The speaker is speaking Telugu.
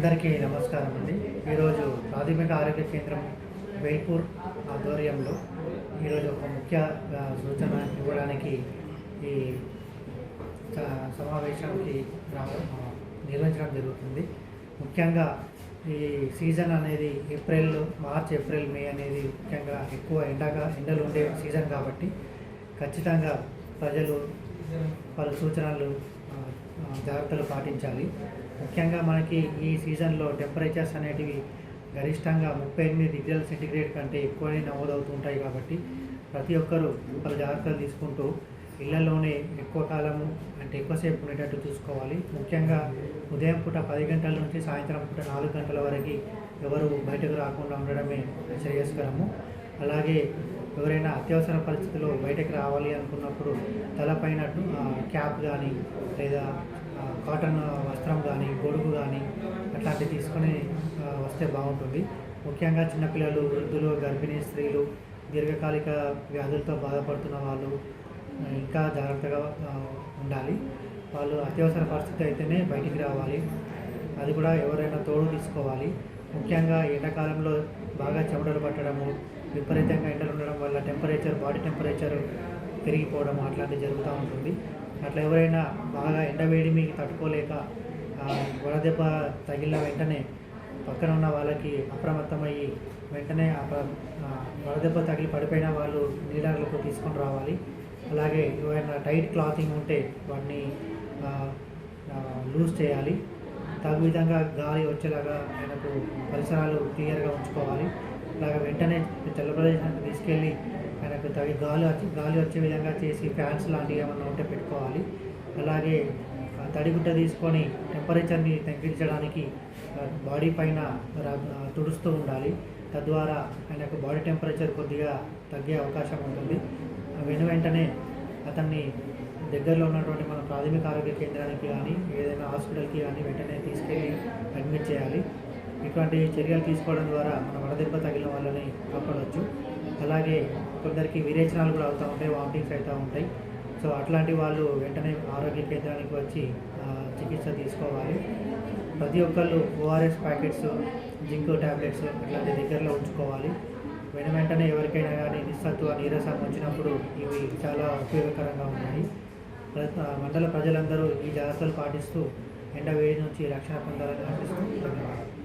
అందరికీ నమస్కారం అండి. ఈరోజు ప్రాథమిక ఆరోగ్య కేంద్రం వేల్పూర్ ఆధ్వర్యంలో ఈరోజు ఒక ముఖ్య సూచన ఇవ్వడానికి ఈ స- సమావేశానికి నిర్వహించడం జరుగుతుంది. ముఖ్యంగా ఈ సీజన్ అనేది ఏప్రిల్ మార్చ్ ఏప్రిల్ మే అనేది ముఖ్యంగా ఎక్కువ ఎండగా ఎండలు ఉండే సీజన్ కాబట్టి ఖచ్చితంగా ప్రజలు పలు సూచనలు జాగ్రత్తలు పాటించాలి. ముఖ్యంగా మనకి ఈ సీజన్లో టెంపరేచర్స్ అనేటివి గరిష్టంగా ముప్పై ఎనిమిది డిగ్రీల సెంటిగ్రేడ్ కంటే ఎక్కువనే నమోదవుతూ ఉంటాయి కాబట్టి ప్రతి ఒక్కరూ పలు జాగ్రత్తలు తీసుకుంటూ ఇళ్ళలోనే ఎక్కువ కాలము అంటే ఎక్కువసేపు ఉండేటట్టు చూసుకోవాలి. ముఖ్యంగా ఉదయం పూట పది గంటల నుంచి సాయంత్రం పూట నాలుగు గంటల వరకు ఎవరు బయటకు రాకుండా ఉండడమే శ్రేయస్కరము అలాగే ఎవరైనా అత్యవసర పరిస్థితిలో బయటకు రావాలి అనుకున్నప్పుడు తలపైన క్యాప్ కానీ లేదా కాటన్ వస్త్రం కానీ గొడుగు కానీ అట్లాంటివి తీసుకొని వస్తే బాగుంటుంది. ముఖ్యంగా చిన్నపిల్లలు వృద్ధులు గర్భిణీ స్త్రీలు దీర్ఘకాలిక వ్యాధులతో బాధపడుతున్న వాళ్ళు ఇంకా జాగ్రత్తగా ఉండాలి. వాళ్ళు అత్యవసర పరిస్థితి అయితేనే బయటికి రావాలి. అది కూడా ఎవరైనా తోడు తీసుకోవాలి. ముఖ్యంగా ఎండాకాలంలో బాగా చెమటలు పట్టడము విపరీతంగా ఎండలు ఉండడం వల్ల టెంపరేచర్ బాడీ టెంపరేచర్ పెరిగిపోవడం అట్లాంటివి జరుగుతూ ఉంటుంది. అట్లా ఎవరైనా బాగా ఎండవేడిమి మీకు తట్టుకోలేక వడదెబ్బ తగిలిన వెంటనే పక్కన ఉన్న వాళ్ళకి అప్రమత్తమయ్యి వెంటనే వడదెబ్బ తగిలి పడిపోయిన వాళ్ళు నీళ్ళకు తీసుకొని రావాలి. అలాగే ఏమైనా టైట్ క్లాతింగ్ ఉంటే వాటిని లూజ్ చేయాలి. తగు విధంగా గాలి వచ్చేలాగా ఆయనకు పరిసరాలు క్లియర్గా ఉంచుకోవాలి. అలాగే వెంటనే తెల్ల ప్రదేశానికి తీసుకెళ్ళి ఆయనకు తగి గాలి వచ్చి గాలి వచ్చే విధంగా చేసి ఫ్యాన్స్ లాంటివి ఏమన్నా ఉంటే పెట్టుకోవాలి. అలాగే తడిగుడ్డ తీసుకొని టెంపరేచర్ని తగ్గించడానికి బాడీ పైన తుడుస్తూ ఉండాలి. తద్వారా ఆయనకు బాడీ టెంపరేచర్ కొద్దిగా తగ్గే అవకాశం ఉంటుంది. వెను వెంటనే అతన్ని దగ్గరలో ఉన్నటువంటి మన ప్రాథమిక ఆరోగ్య కేంద్రానికి కానీ ఏదైనా హాస్పిటల్కి కానీ వెంటనే తీసుకెళ్ళి అడ్మిట్ చేయాలి. ఇటువంటి చర్యలు తీసుకోవడం ద్వారా మన వడదెబ్బ తగిలిన వాళ్ళని కాపాడవచ్చు అలాగే కొందరికి విరేచనాలు కూడా అవుతూ ఉంటాయి వామిటింగ్స్ అవుతూ ఉంటాయి. సో అట్లాంటి వాళ్ళు వెంటనే ఆరోగ్య కేంద్రానికి వచ్చి చికిత్స తీసుకోవాలి. ప్రతి ఒక్కళ్ళు ఓఆర్ఎస్ ప్యాకెట్స్ జింక్ ట్యాబ్లెట్స్ ఇట్లాంటి దగ్గరలో ఉంచుకోవాలి. వెన వెంటనే ఎవరికైనా కానీ నిస్సత్వ నీరసం వచ్చినప్పుడు ఇవి చాలా ఉపయోగకరంగా ఉన్నాయి. ప్ర- మండల ప్రజలందరూ ఈ జాగ్రత్తలు పాటిస్తూ ఎండ వేడి నుంచి రక్షణ పొందాలని అనిపిస్తుంది ధన్యవాదాలు.